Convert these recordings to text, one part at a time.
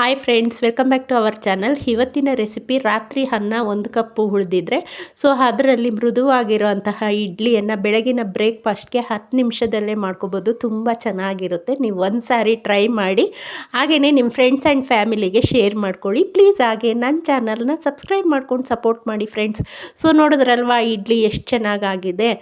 Hi friends welcome back to our channel ಇವತ್ತಿನ recipe ರಾತ್ರಿ ಅನ್ನ ಒಂದು ಕಪ್ಪು ಉಳಿದಿದ್ರೆ ಸೊ ಅದರಲ್ಲಿ ಮೃದುವಾಗಿರುವಂತಹ ಇಡ್ಲಿಯನ್ನು ಬೆಳಗಿನ ಬ್ರೇಕ್ಫಾಸ್ಟ್ಗೆ ಹತ್ತು ನಿಮಿಷದಲ್ಲೇ ಮಾಡ್ಕೋಬೋದು. ತುಂಬ ಚೆನ್ನಾಗಿರುತ್ತೆ. ನೀವು ಒಂದು ಸಾರಿ ಟ್ರೈ ಮಾಡಿ ಹಾಗೆಯೇ ನಿಮ್ಮ ಫ್ರೆಂಡ್ಸ್ ಆ್ಯಂಡ್ ಫ್ಯಾಮಿಲಿಗೆ ಶೇರ್ ಮಾಡ್ಕೊಳ್ಳಿ. ಪ್ಲೀಸ್ ಹಾಗೆ ನನ್ನ ಚಾನಲ್ನ ಸಬ್ಸ್ಕ್ರೈಬ್ ಮಾಡ್ಕೊಂಡು ಸಪೋರ್ಟ್ ಮಾಡಿ ಫ್ರೆಂಡ್ಸ್ ಸೊ ನೋಡಿದ್ರಲ್ವಾ, ಇಡ್ಲಿ ಎಷ್ಟು ಚೆನ್ನಾಗಾಗಿದೆ?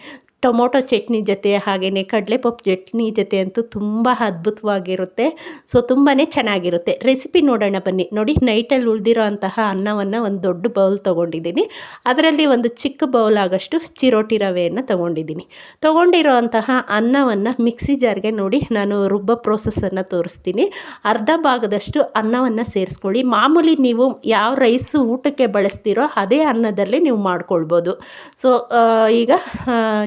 ಟೊಮೊಟೊ ಚಟ್ನಿ ಜೊತೆ ಹಾಗೆಯೇ ಕಡಲೆಪಪ್ಪು ಚಟ್ನಿ ಜೊತೆ ಅಂತೂ ತುಂಬ ಅದ್ಭುತವಾಗಿರುತ್ತೆ. ಸೊ ತುಂಬಾ ಚೆನ್ನಾಗಿರುತ್ತೆ. ರೆಸಿಪಿ ನೋಡೋಣ ಬನ್ನಿ. ನೋಡಿ ನೈಟಲ್ಲಿ ಉಳಿದಿರೋ ಅಂತಹ ಅನ್ನವನ್ನು ಒಂದು ದೊಡ್ಡ ಬೌಲ್ ತೊಗೊಂಡಿದ್ದೀನಿ. ಅದರಲ್ಲಿ ಒಂದು ಚಿಕ್ಕ ಬೌಲ್ ಆಗಷ್ಟು ಚಿರೋಟಿ ರವೆಯನ್ನು ತೊಗೊಂಡಿದ್ದೀನಿ. ತೊಗೊಂಡಿರೋ ಅಂತಹ ಅನ್ನವನ್ನು ಮಿಕ್ಸಿ ಜಾರ್ಗೆ ನೋಡಿ ನಾನು ರುಬ್ಬ ಪ್ರೋಸೆಸ್ಸನ್ನು ತೋರಿಸ್ತೀನಿ. ಅರ್ಧ ಭಾಗದಷ್ಟು ಅನ್ನವನ್ನು ಸೇರಿಸ್ಕೊಳ್ಳಿ. ಮಾಮೂಲಿ ನೀವು ಯಾವ ರೈಸು ಊಟಕ್ಕೆ ಬಳಸ್ತೀರೋ ಅದೇ ಅನ್ನದಲ್ಲಿ ನೀವು ಮಾಡ್ಕೊಳ್ಬೋದು. ಸೊ ಈಗ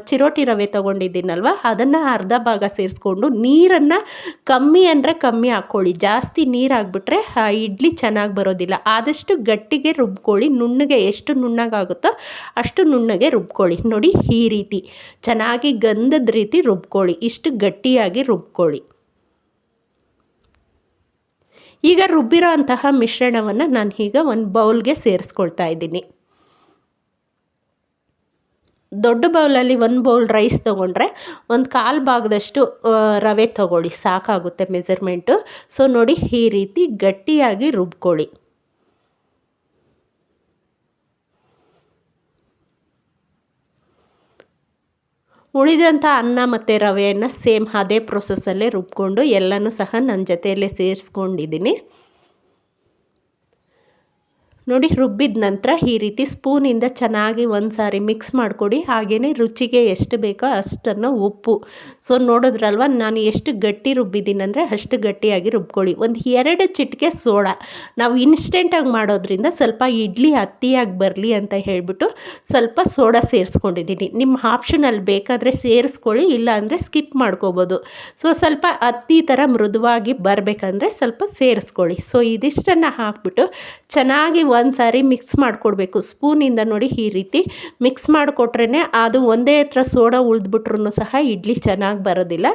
ಚಿರೋ ಚಿರೋಟಿ ರವೆ ತೊಗೊಂಡಿದ್ದೀನಲ್ವ? ಅದನ್ನು ಅರ್ಧ ಭಾಗ ಸೇರಿಸ್ಕೊಂಡು ನೀರನ್ನು ಕಮ್ಮಿ ಅಂದರೆ ಕಮ್ಮಿ ಹಾಕ್ಕೊಳ್ಳಿ. ಜಾಸ್ತಿ ನೀರು ಹಾಕ್ಬಿಟ್ರೆ ಆ, ಇಡ್ಲಿ ಚೆನ್ನಾಗಿ ಬರೋದಿಲ್ಲ. ಆದಷ್ಟು ಗಟ್ಟಿಗೆ ರುಬ್ಕೊಳ್ಳಿ. ನುಣ್ಣಗೆ ಎಷ್ಟು ನುಣ್ಣಗಾಗುತ್ತೋ ಅಷ್ಟು ನುಣ್ಣಗೆ ರುಬ್ಕೊಳ್ಳಿ. ನೋಡಿ, ಈ ರೀತಿ. ಚೆನ್ನಾಗಿ ಗಂಧದ ರೀತಿ ರುಬ್ಕೊಳ್ಳಿ. ಇಷ್ಟು ಗಟ್ಟಿಯಾಗಿ ರುಬ್ಕೊಳ್ಳಿ. ಈಗ ರುಬ್ಬಿರೋ ಅಂತಹ ಮಿಶ್ರಣವನ್ನು ನಾನು ಈಗ ಒಂದು ಬೌಲ್ಗೆ ಸೇರಿಸ್ಕೊಳ್ತಾ ಇದ್ದೀನಿ. ದೊಡ್ಡ ಬೌಲಲ್ಲಿ ಒಂದು ಬೌಲ್ ರೈಸ್ ತೊಗೊಂಡ್ರೆ ಒಂದು ಕಾಲು ಭಾಗದಷ್ಟು ರವೆ ತೊಗೊಳ್ಳಿ, ಸಾಕಾಗುತ್ತೆ ಮೆಜರ್ಮೆಂಟು. ಸೊ, ನೋಡಿ, ಈ ರೀತಿ ಗಟ್ಟಿಯಾಗಿ ರುಬ್ಕೊಳ್ಳಿ. ಉಳಿದಂಥ ಅನ್ನ ಮತ್ತು ರವೆಯನ್ನು ಸೇಮ್ ಅದೇ ಪ್ರೊಸೆಸ್ಸಲ್ಲೇ ರುಬ್ಕೊಂಡು ಎಲ್ಲನೂ ಸಹ ನನ್ನ ಜೊತೆಯಲ್ಲೇ ಸೇರಿಸ್ಕೊಂಡಿದ್ದೀನಿ. ನೋಡಿ ರುಬ್ಬಿದ ನಂತರ ಈ ರೀತಿ ಸ್ಪೂನಿಂದ ಚೆನ್ನಾಗಿ ಒಂದು ಸಾರಿ ಮಿಕ್ಸ್ ಮಾಡಿಕೊಡಿ. ಹಾಗೇ ರುಚಿಗೆ ಎಷ್ಟು ಬೇಕೋ ಅಷ್ಟನ್ನು ಉಪ್ಪು. ಸೊ ನೋಡಿದ್ರಲ್ವ, ನಾನು ಎಷ್ಟು ಗಟ್ಟಿ ರುಬ್ಬಿದ್ದೀನಿ ಅಂದರೆ ಅಷ್ಟು ಗಟ್ಟಿಯಾಗಿ ರುಬ್ಕೊಳ್ಳಿ. ಒಂದು ಎರಡು ಚಿಟಿಕೆ ಸೋಡಾ. ನಾವು ಇನ್ಸ್ಟೆಂಟಾಗಿ ಮಾಡೋದ್ರಿಂದ ಸ್ವಲ್ಪ ಇಡ್ಲಿ ಹತ್ತಿಯಾಗಿ ಬರಲಿ ಅಂತ ಹೇಳಿಬಿಟ್ಟು ಸ್ವಲ್ಪ ಸೋಡಾ ಸೇರಿಸ್ಕೊಂಡಿದ್ದೀನಿ. ನಿಮ್ಮ ಆಪ್ಷನಲ್ಲಿ ಬೇಕಾದರೆ ಸೇರಿಸ್ಕೊಳ್ಳಿ ಇಲ್ಲ ಅಂದರೆ ಸ್ಕಿಪ್ ಮಾಡ್ಕೋಬೋದು. ಸೊ ಸ್ವಲ್ಪ ಹತ್ತಿ ಥರ ಮೃದುವಾಗಿ ಬರಬೇಕಂದ್ರೆ ಸ್ವಲ್ಪ ಸೇರಿಸ್ಕೊಳ್ಳಿ. ಸೊ ಇದಿಷ್ಟನ್ನು ಹಾಕ್ಬಿಟ್ಟು ಚೆನ್ನಾಗಿ ಒಂದು ಸಾರಿ ಮಿಕ್ಸ್ ಮಾಡಿಕೊಡ್ಬೇಕು. ಸ್ಪೂನಿಂದ ನೋಡಿ ಈ ರೀತಿ ಮಿಕ್ಸ್ ಮಾಡಿಕೊಟ್ರೇ ಅದು ಒಂದೇ ಹತ್ರ ಸೋಡಾ ಉಳಿದ್ಬಿಟ್ರೂ ಸಹ ಇಡ್ಲಿ ಚೆನ್ನಾಗಿ ಬರೋದಿಲ್ಲ.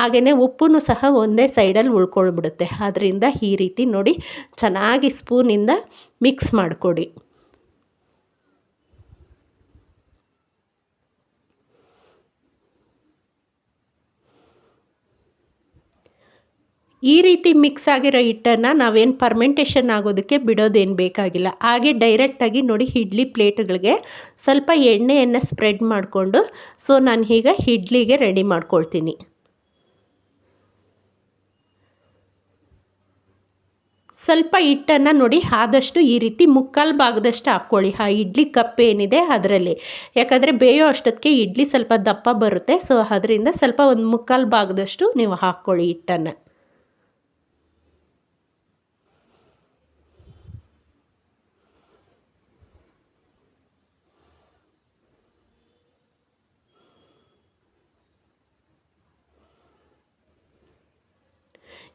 ಹಾಗೆಯೇ ಉಪ್ಪು ಸಹ ಒಂದೇ ಸೈಡಲ್ಲಿ ಉಳ್ಕೊಳ್ಬಿಡುತ್ತೆ. ಆದ್ದರಿಂದ ಈ ರೀತಿ ನೋಡಿ ಚೆನ್ನಾಗಿ ಸ್ಪೂನಿಂದ ಮಿಕ್ಸ್ ಮಾಡಿಕೊಡಿ. ಈ ರೀತಿ ಮಿಕ್ಸ್ ಆಗಿರೋ ಹಿಟ್ಟನ್ನು ನಾವೇನು ಪರ್ಮೆಂಟೇಷನ್ ಆಗೋದಕ್ಕೆ ಬಿಡೋದೇನು ಬೇಕಾಗಿಲ್ಲ. ಹಾಗೆ ಡೈರೆಕ್ಟಾಗಿ ನೋಡಿ ಇಡ್ಲಿ ಪ್ಲೇಟ್ಗಳಿಗೆ ಸ್ವಲ್ಪ ಎಣ್ಣೆಯನ್ನು ಸ್ಪ್ರೆಡ್ ಮಾಡಿಕೊಂಡು ಸೊ ನಾನು ಈಗ ಇಡ್ಲಿಗೆ ರೆಡಿ ಮಾಡ್ಕೊಳ್ತೀನಿ. ಸ್ವಲ್ಪ ಹಿಟ್ಟನ್ನು ನೋಡಿ ಆದಷ್ಟು ಈ ರೀತಿ ಮುಕ್ಕಾಲು ಭಾಗದಷ್ಟು ಹಾಕ್ಕೊಳ್ಳಿ. ಆ ಇಡ್ಲಿ ಕಪ್ ಏನಿದೆ ಅದರಲ್ಲಿ. ಯಾಕಂದರೆ ಬೇಯೋ ಅಷ್ಟೊತ್ತಿಗೆ ಇಡ್ಲಿ ಸ್ವಲ್ಪ ದಪ್ಪ ಬರುತ್ತೆ ಸೊ ಅದರಿಂದ ಸ್ವಲ್ಪ ಒಂದು ಮುಕ್ಕಾಲು ಭಾಗದಷ್ಟು ನೀವು ಹಾಕ್ಕೊಳ್ಳಿ ಹಿಟ್ಟನ್ನು.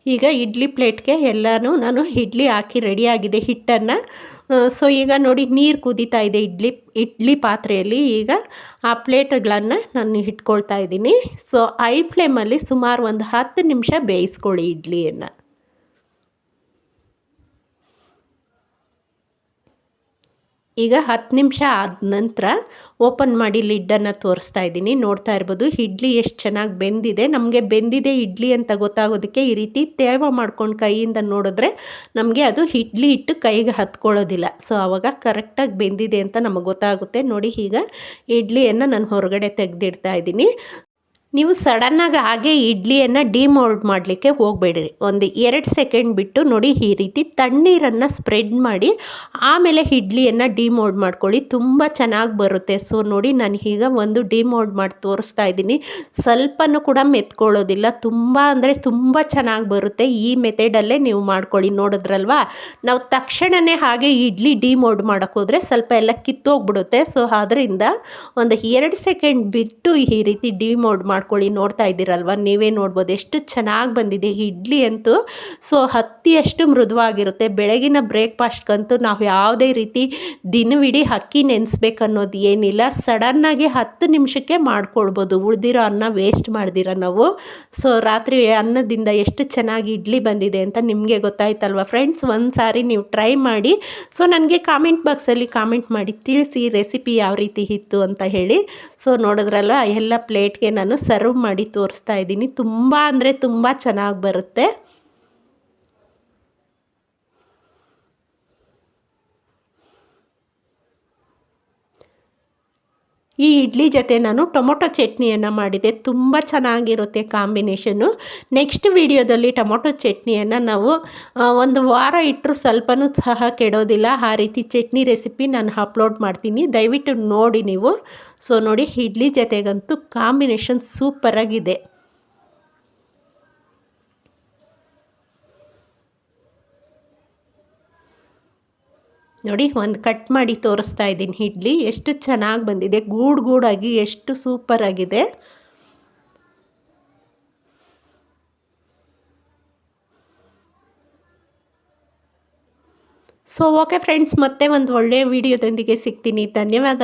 ಈಗ ಇಡ್ಲಿ ಪ್ಲೇಟ್ಗೆ ಎಲ್ಲನೂ ನಾನು ಇಡ್ಲಿ ಹಾಕಿ ರೆಡಿಯಾಗಿದೆ ಹಿಟ್ಟನ್ನು. ಸೊ ಈಗ ನೋಡಿ ನೀರು ಕುದೀತಾ ಇದೆ ಇಡ್ಲಿ ಇಡ್ಲಿ ಪಾತ್ರೆಯಲ್ಲಿ. ಈಗ ಆ ಪ್ಲೇಟ್ಗಳನ್ನು ನಾನು ಇಟ್ಕೊಳ್ತಾ ಇದ್ದೀನಿ. ಸೊ ಐ ಫ್ಲೇಮಲ್ಲಿ ಸುಮಾರು ಒಂದು ಹತ್ತು ನಿಮಿಷ ಬೇಯಿಸ್ಕೊಳ್ಳಿ ಇಡ್ಲಿಯನ್ನು. ಈಗ ಹತ್ತು ನಿಮಿಷ ಆದ ನಂತರ ಓಪನ್ ಮಾಡಿ ಲಿಡ್ಡನ್ನು ತೋರಿಸ್ತಾ ಇದ್ದೀನಿ. ನೋಡ್ತಾ ಇರ್ಬೋದು, ಇಡ್ಲಿ ಎಷ್ಟು ಚೆನ್ನಾಗಿ ಬೆಂದಿದೆ. ನಮಗೆ ಬೆಂದಿದೆ ಇಡ್ಲಿ ಅಂತ ಗೊತ್ತಾಗೋದಕ್ಕೆ ಈ ರೀತಿ ತೇವ ಮಾಡ್ಕೊಂಡು ಕೈಯಿಂದ ನೋಡಿದ್ರೆ ನಮಗೆ ಅದು ಇಡ್ಲಿ ಇಟ್ಟು ಕೈಗೆ ಹತ್ಕೊಳ್ಳೋದಿಲ್ಲ. ಸೊ ಆವಾಗ ಕರೆಕ್ಟಾಗಿ ಬೆಂದಿದೆ ಅಂತ ನಮಗೆ ಗೊತ್ತಾಗುತ್ತೆ. ನೋಡಿ ಈಗ ಇಡ್ಲಿಯನ್ನು ನಾನು ಹೊರಗಡೆ ತೆಗೆದಿಡ್ತಾ ಇದ್ದೀನಿ. ನೀವು ಸಡನ್ನಾಗಿ ಹಾಗೆ ಇಡ್ಲಿಯನ್ನು ಡಿಮೋಲ್ಡ್ ಮಾಡಲಿಕ್ಕೆ ಹೋಗಬೇಡಿ ಒಂದು ಎರಡು ಸೆಕೆಂಡ್ ಬಿಟ್ಟು ನೋಡಿ ಈ ರೀತಿ ತಣ್ಣೀರನ್ನು ಸ್ಪ್ರೆಡ್ ಮಾಡಿ, ಆಮೇಲೆ ಇಡ್ಲಿಯನ್ನು ಡಿಮೋಲ್ಡ್ ಮಾಡ್ಕೊಳ್ಳಿ. ತುಂಬ ಚೆನ್ನಾಗಿ ಬರುತ್ತೆ. ಸೊ ನೋಡಿ ನಾನು ಈಗ ಒಂದು ಡಿಮೋಲ್ಡ್ ಮಾಡಿ ತೋರಿಸ್ತಾ ಇದ್ದೀನಿ. ಸ್ವಲ್ಪನೂ ಕೂಡ ಮೆತ್ಕೊಳ್ಳೋದಿಲ್ಲ. ತುಂಬ ಅಂದರೆ ತುಂಬ ಚೆನ್ನಾಗಿ ಬರುತ್ತೆ. ಈ ಮೆಥಡಲ್ಲೇ ನೀವು ಮಾಡ್ಕೊಳ್ಳಿ. ನೋಡಿದ್ರಲ್ವಾ? ನಾವು ತಕ್ಷಣವೇ ಹಾಗೆ ಇಡ್ಲಿ ಡಿಮೋಲ್ಡ್ ಮಾಡೋಕ್ಕೋದ್ರೆ ಸ್ವಲ್ಪ ಎಲ್ಲ ಕಿತ್ತೋಗ್ಬಿಡುತ್ತೆ. ಸೊ ಆದ್ದರಿಂದ ಒಂದು ಎರಡು ಸೆಕೆಂಡ್ ಬಿಟ್ಟು ಈ ರೀತಿ ಡಿಮೋಲ್ಡ್ ಮಾಡಿ ಮಾಡ್ಕೊಳ್ಳಿ, ನೋಡ್ತಾ ಇದ್ದೀರಲ್ವ? ನೀವೇ ನೋಡ್ಬೋದು. ಎಷ್ಟು ಚೆನ್ನಾಗಿ ಬಂದಿದೆ ಇಡ್ಲಿ ಅಂತೂ. ಸೊ, ಹತ್ತಿಯಷ್ಟು ಮೃದುವಾಗಿರುತ್ತೆ. ಬೆಳಗಿನ ಬ್ರೇಕ್ಫಾಸ್ಟ್ಗಂತೂ ನಾವು ಯಾವುದೇ ರೀತಿ ದಿನವಿಡೀ ಅಕ್ಕಿ ನೆನೆಸ್ಬೇಕು ಅನ್ನೋದು ಏನಿಲ್ಲ ಸಡನ್ನಾಗಿ ಹತ್ತು ನಿಮಿಷಕ್ಕೆ ಮಾಡ್ಕೊಳ್ಬೋದು. ಉಳಿದಿರೋ ಅನ್ನ ವೇಸ್ಟ್ ಮಾಡಿದಿರ ನಾವು. ಸೊ, ರಾತ್ರಿ ಅನ್ನದಿಂದ ಎಷ್ಟು ಚೆನ್ನಾಗಿ ಇಡ್ಲಿ ಬಂದಿದೆ ಅಂತ ನಿಮಗೆ ಗೊತ್ತಾಯ್ತಲ್ವ ಫ್ರೆಂಡ್ಸ್? ಒಂದು ಸಾರಿ ನೀವು ಟ್ರೈ ಮಾಡಿ. ಸೊ, ನನಗೆ ಕಾಮೆಂಟ್ ಬಾಕ್ಸಲ್ಲಿ ಕಾಮೆಂಟ್ ಮಾಡಿ ತಿಳಿಸಿ ರೆಸಿಪಿ ಯಾವ ರೀತಿ ಇತ್ತು ಅಂತ ಹೇಳಿ. ಸೊ ನೋಡಿದ್ರಲ್ಲ ಎಲ್ಲ ಪ್ಲೇಟ್ಗೆ ನಾನು ಸರ್ವ್ ಮಾಡಿ ತೋರಿಸ್ತಾ ಇದ್ದೀನಿ. ತುಂಬ ಅಂದರೆ ತುಂಬ ಚೆನ್ನಾಗಿ ಬರುತ್ತೆ. ಈ ಇಡ್ಲಿ ಜೊತೆ ನಾನು ಟೊಮೊಟೊ ಚಟ್ನಿಯನ್ನು ಮಾಡಿದೆ. ತುಂಬ ಚೆನ್ನಾಗಿರುತ್ತೆ ಕಾಂಬಿನೇಷನ್ನು. ನೆಕ್ಸ್ಟ್ ವಿಡಿಯೋದಲ್ಲಿ ಟೊಮೊಟೊ ಚಟ್ನಿಯನ್ನು ನಾವು ಒಂದು ವಾರ ಇಟ್ಟರು ಸ್ವಲ್ಪನೂ ಸಹ ಕೆಡೋದಿಲ್ಲ. ಆ ರೀತಿ ಚಟ್ನಿ ರೆಸಿಪಿ ನಾನು ಅಪ್ಲೋಡ್ ಮಾಡ್ತೀನಿ. ದಯವಿಟ್ಟು ನೋಡಿ ನೀವು. ಸೊ, ನೋಡಿ, ಇಡ್ಲಿ ಜೊತೆಗಂತೂ ಕಾಂಬಿನೇಷನ್ ಸೂಪರಾಗಿದೆ. ನೋಡಿ, ಒಂದು ಕಟ್ ಮಾಡಿ ತೋರಿಸ್ತಾ ಇದ್ದೀನಿ ಇಡ್ಲಿ. ಎಷ್ಟು ಚೆನ್ನಾಗಿ ಬಂದಿದೆ. ಗೂಡು ಗೂಡಾಗಿ ಎಷ್ಟು ಸೂಪರಾಗಿದೆ ಸೊ ಓಕೆ ಫ್ರೆಂಡ್ಸ್ ಮತ್ತೆ ಒಂದು ಒಳ್ಳೆಯ ವಿಡಿಯೋದೊಂದಿಗೆ ಸಿಗ್ತೀನಿ. ಧನ್ಯವಾದ.